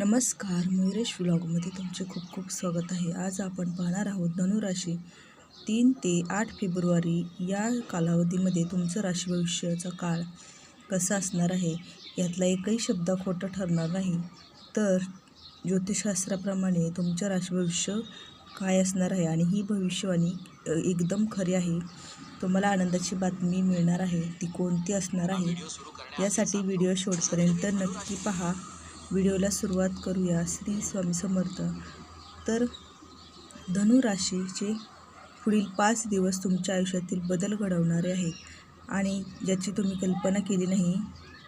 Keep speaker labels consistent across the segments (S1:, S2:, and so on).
S1: नमस्कार मयुरेश व्लॉगमध्ये तुमचे खूप खूप स्वागत आहे. आज आपण पाहणार आहोत धनुराशी तीन ते आठ फेब्रुवारी या कालावधीमध्ये तुमचं राशी भविष्याचा काळ कसा असणार आहे यातला एकही शब्द खोटं ठरणार नाही. तर ज्योतिषशास्त्राप्रमाणे तुमचं राशी भविष्य काय असणार आहे आणि ही भविष्यवाणी एकदम खरी आहे. तुम्हाला आनंदाची बातमी मिळणार आहे ती कोणती असणार आहे यासाठी व्हिडिओ शेवटपर्यंत नक्की पहा. व्हिडिओला सुरुवात करूया. श्री स्वामी समर्थ. तर धनु राशीचे पुढील पाच दिवस तुमच्या आयुष्यातील बदल घडवणारे आहेत आणि ज्याची तुम्ही कल्पना केली नाही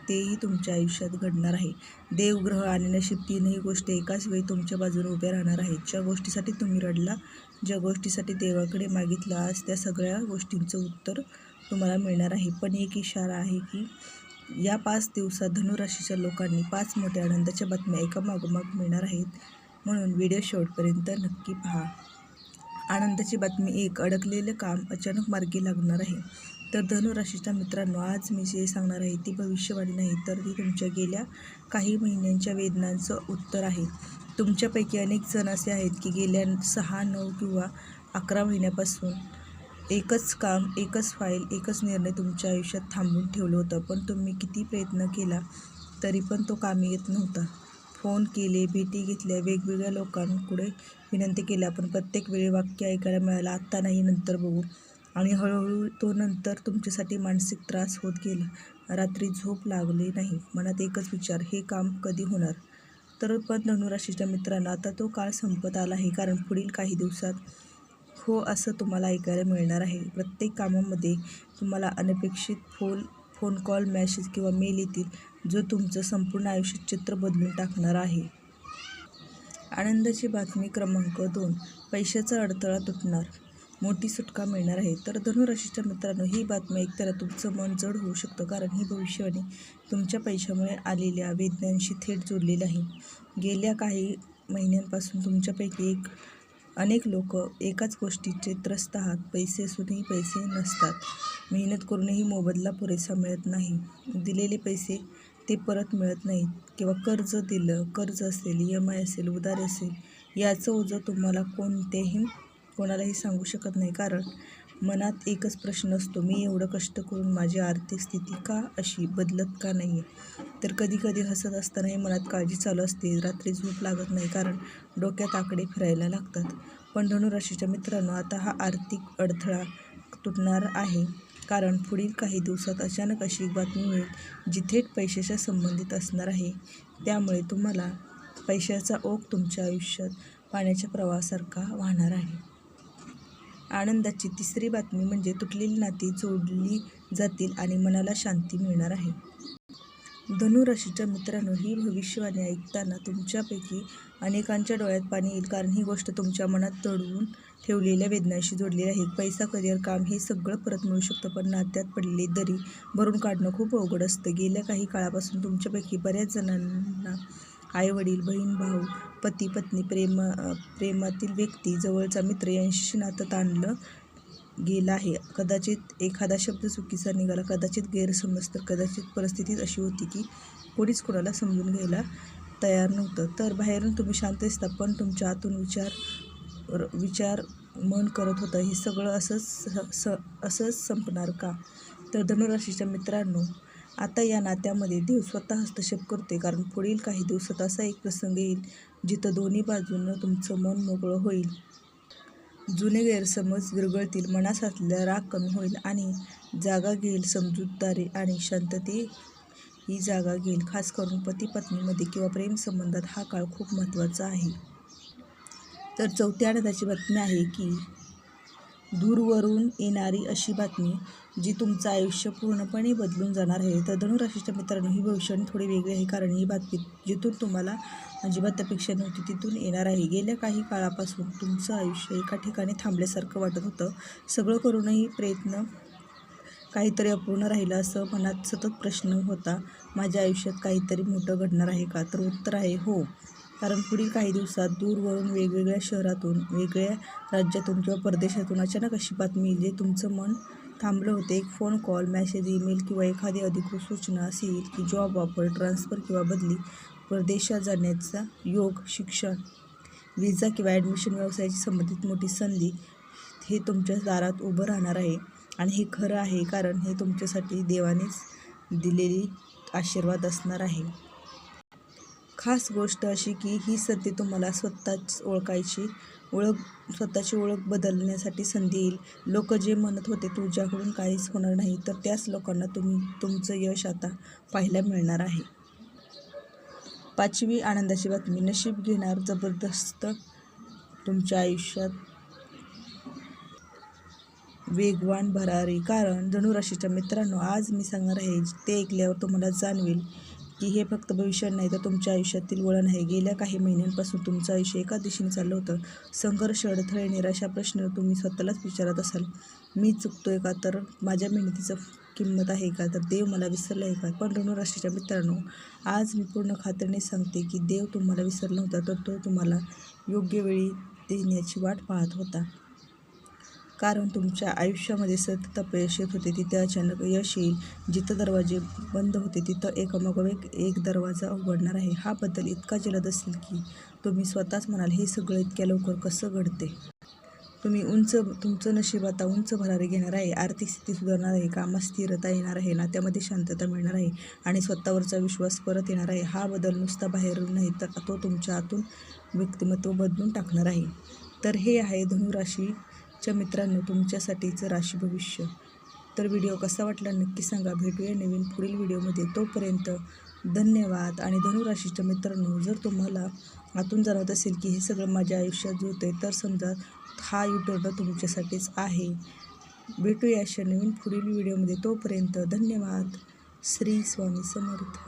S1: तेही तुमच्या आयुष्यात घडणार आहे. देवग्रह आणि नशीब तीनही गोष्टी एकाच वेळी तुमच्या बाजूने उभ्या राहणार आहेत. ज्या गोष्टीसाठी तुम्ही रडला ज्या गोष्टीसाठी देवाकडे मागितला आज त्या सगळ्या गोष्टींचं उत्तर तुम्हाला मिळणार आहे. पण एक इशारा आहे की या पाच दिवसात धनुराशीच्या लोकांनी पाच मोठ्या आनंदाच्या बातम्या एका मागोमाग मिळणार आहेत म्हणून व्हिडिओ शेवटपर्यंत नक्की पहा. आनंदाची बातमी एक अडकलेलं काम अचानक मार्गी लागणार आहे. तर धनुराशीच्या मित्रांनो आज मी जे सांगणार आहे ती भविष्यवाणी नाही तर ती तुमच्या गेल्या काही महिन्यांच्या वेदनांचं उत्तर आहे. तुमच्यापैकी अनेक जण असे आहेत की गेल्या सहा नऊ किंवा अकरा महिन्यापासून एकच काम एकच फाईल एकच निर्णय तुमच्या आयुष्यात थांबून ठेवलं होतं. पण तुम्ही किती प्रयत्न केला तरी पण तो कामी येत नव्हता. फोन केले भेटी घेतल्या वेगवेगळ्या लोकांकडे विनंती केल्या पण प्रत्येक वेळी वाक्य ऐकायला मिळालं आत्ता नाही नंतर बघू. आणि हळूहळू तो नंतर तुमच्यासाठी मानसिक त्रास होत गेला. रात्री झोप लागली नाही. मनात एकच विचार हे काम कधी होणार? तर पण धनुराशीच्या मित्रांना आता तो काळ संपत आला आहे. कारण पुढील काही दिवसात हो असं तुम्हाला ऐकायला मिळणार आहे. प्रत्येक कामामध्ये तुम्हाला अनपेक्षित फोन फोन कॉल मॅसेज किंवा मेल येतील जो तुमचं संपूर्ण आयुष्य चित्र बदलून टाकणार आहे. आनंदाची बातमी क्रमांक दोन. पैशाचा अडथळा तुटणार. मोठी सुटका मिळणार आहे. तर धनुराशीच्या मित्रांनो ही बातमी ऐकताना तुमचं मन जड होऊ शकतं कारण ही भविष्यवाणी तुमच्या पैशामुळे आलेल्या वेदनांशी थेट जोडलेली आहे. गेल्या काही महिन्यांपासून तुमच्यापैकी एक अनेक लोक एकाच गोष्टीचे त्रस्त आहात. पैसे असूनही पैसे नसतात. मेहनत करूनही मोबदला पुरेसा मिळत नाही. दिलेले पैसे ते परत मिळत नाहीत. किंवा कर्ज दिलं कर्ज असेल ई एम आय असेल उधार असेल याचं ओझं तुम्हाला कोणतेही कोणालाही सांगू शकत नाही. कारण मनात एकच प्रश्न असतो मी एवढं कष्ट करून माझी आर्थिक स्थिती का अशी बदलत का नाही आहे तर कधी कधी हसत असतानाही मनात काळजी चालू असते रात्री झोप लागत नाही कारण डोक्यात आकडे फिरायला लागतात. पण धनुराशीच्या मित्रांनो आता हा आर्थिक अडथळा तुटणार आहे कारण पुढील काही दिवसात अचानक अशी एक बातमी मिळेल जी थेट पैशाच्या संबंधित असणार आहे. त्यामुळे तुम्हाला पैशाचा ओघ तुमच्या आयुष्यात पाण्याच्या प्रवाहासारखा वाहणार आहे. आनंदाची तिसरी बातमी म्हणजे तुटलेली नाती जोडली जातील आणि मनाला शांती मिळणार आहे. धनुराशीच्या मित्रांनो ही भविष्यवाणी ऐकताना तुमच्यापैकी अनेकांच्या डोळ्यात पाणी येईल कारण ही गोष्ट तुमच्या मनात तडवून ठेवलेल्या वेदनाशी जोडलेली आहे. पैसा करिअर काम हे सगळं परत मिळू शकतं पण नात्यात पडलेली दरी भरून काढणं खूप अवघड असतं. गेल्या काही काळापासून तुमच्यापैकी बऱ्याच जणांना आईवडील बहीण भाऊ पती पत्नी प्रेम प्रेमातील व्यक्ती जवळचा मित्र यांशी नातं ताणलं गेलं आहे. कदाचित एखादा शब्द चुकीचा निघाला कदाचित गैरसमज तर कदाचित परिस्थितीच अशी होती की कोणीच कोणाला समजून घ्यायला तयार नव्हतं. तर बाहेरून तुम्ही शांत दिसता पण तुमच्या आतून विचार विचार मन करत होतं. हे सगळं असंच स- स असंच संपणार का? तर धनुराशीच्या मित्रांनो आता या नात्यामध्ये देव स्वतः हस्तक्षेप करते कारण पुढील काही दिवसात असा एक प्रसंग येईल जिथं दोन्ही बाजूनं तुमचं मन मोकळं होईल. जुने गैरसमज विरगळतील मनासातला राग कमी होईल आणि जागा घेईल समजूतदारी आणि शांतते. ही जागा घेईल खास करून पती पत्नीमध्ये किंवा प्रेमसंबंधात हा काळ खूप महत्त्वाचा आहे. तर चौथ्या आनंदाची बातमी आहे की दूरवरून येणारी अशी बातमी जी तुमचं आयुष्य पूर्णपणे बदलून जाणार आहे. तर धनुराशीच्या मित्रांनो ही भविष्याने थोडी वेगळी आहे कारण ही बातमी जिथून तुम्हाला अजिबात अपेक्षा नव्हती तिथून येणार आहे. गेल्या काही काळापासून तुमचं आयुष्य एका ठिकाणी थांबल्यासारखं वाटत होतं. सगळं करूनही प्रयत्न काहीतरी अपूर्ण राहिलं असं मनात सतत प्रश्न होता. माझ्या आयुष्यात काहीतरी मोठं घडणार आहे का? तर उत्तर आहे हो. कारण पुढील काही दिवसात दूरवरून वेगवेगळ्या शहरातून वेगळ्या राज्यातून किंवा परदेशातून अचानक अशी बातमी येईल जे तुमचं मन थांबलं होतं. एक फोन कॉल मॅसेज ईमेल किंवा एखादी अधिकृत सूचना असे येईल की जॉब ऑफर ट्रान्सफर किंवा बदली परदेशात जाण्याचा योग शिक्षण विजा किंवा ॲडमिशन व्यवसायाशी संबंधित मोठी संधी हे तुमच्या दारात उभं राहणार आहे. आणि हे खरं आहे कारण हे तुमच्यासाठी देवानेच दिलेली आशीर्वाद असणार आहे. खास गोष्ट अशी की ही संधी तुम्हाला स्वतःच ओळखायची ओळख स्वतःची ओळख बदलण्यासाठी संधी येईल. लोक जे म्हणत होते तुझ्याकडून काहीच होणार नाही तर त्याच लोकांना तुम तुमचं यश आता पाहायला मिळणार आहे. पाचवी आनंदाची बातमी नशीब घेणार जबरदस्त तुमच्या आयुष्यात वेगवान भरारी. कारण धनुराशीच्या मित्रांनो आज मी सांगणार आहे ते ऐकल्यावर तुम्हाला जाणवेल की हे फक्त भविष्य नाही तर तुमच्या आयुष्यातील वळण आहे. गेल्या काही महिन्यांपासून तुमचं आयुष्य एका दिशेने चाललं होतं. संघर्ष अडथळे निराशा प्रश्न तुम्ही स्वतःलाच विचारत असाल. मी चुकतोय का? तर माझ्या मेहनतीचं किंमत आहे का? तर देव मला विसरला आहे का? पण धनुराशीच्या मित्रांनो आज मी पूर्ण खात्रीने सांगते की देव तुम्हाला विसरला होता तर तो तुम्हाला योग्य वेळी देण्याची वाट पाहत होता. कारण तुमच्या आयुष्यामध्ये सतत अपयश येत होते तिथे अचानक यश येईल. जिथं दरवाजे बंद होते तिथं एकामागोम एक दरवाजा उघडणार आहे. हा बदल इतका जलद असेल की तुम्ही स्वतःच म्हणाल हे सगळं इतक्या लवकर कसं घडते? तुम्ही उंच तुमचं नशीब आता उंच भरारी घेणार आहे. आर्थिक स्थिती सुधारणार आहे. कामात स्थिरता येणार आहे. नात्यामध्ये शांतता मिळणार आहे. आणि स्वतःवरचा विश्वास परत येणार आहे. हा बदल नुसता बाहेरून नाही तर तो तुमच्या आतून व्यक्तिमत्व बदलून टाकणार आहे. तर हे आहे धनुराशी धनुराशीच्या मित्रांनो तुमच्यासाठीचं राशी भविष्य. तर व्हिडिओ कसा वाटला नक्की सांगा. भेटूया नवीन पुढील व्हिडिओमध्ये. तोपर्यंत धन्यवाद आणि धनुराशीच्या मित्रांनो जर तुम्हाला आतून जाणवत असेल की हे सगळं माझ्या आयुष्यात जुळतं आहे तर समजा हा यूट्यूब तुमच्यासाठीच आहे. भेटूया अशा नवीन पुढील व्हिडिओमध्ये. तोपर्यंत धन्यवाद. श्री स्वामी समर्थ.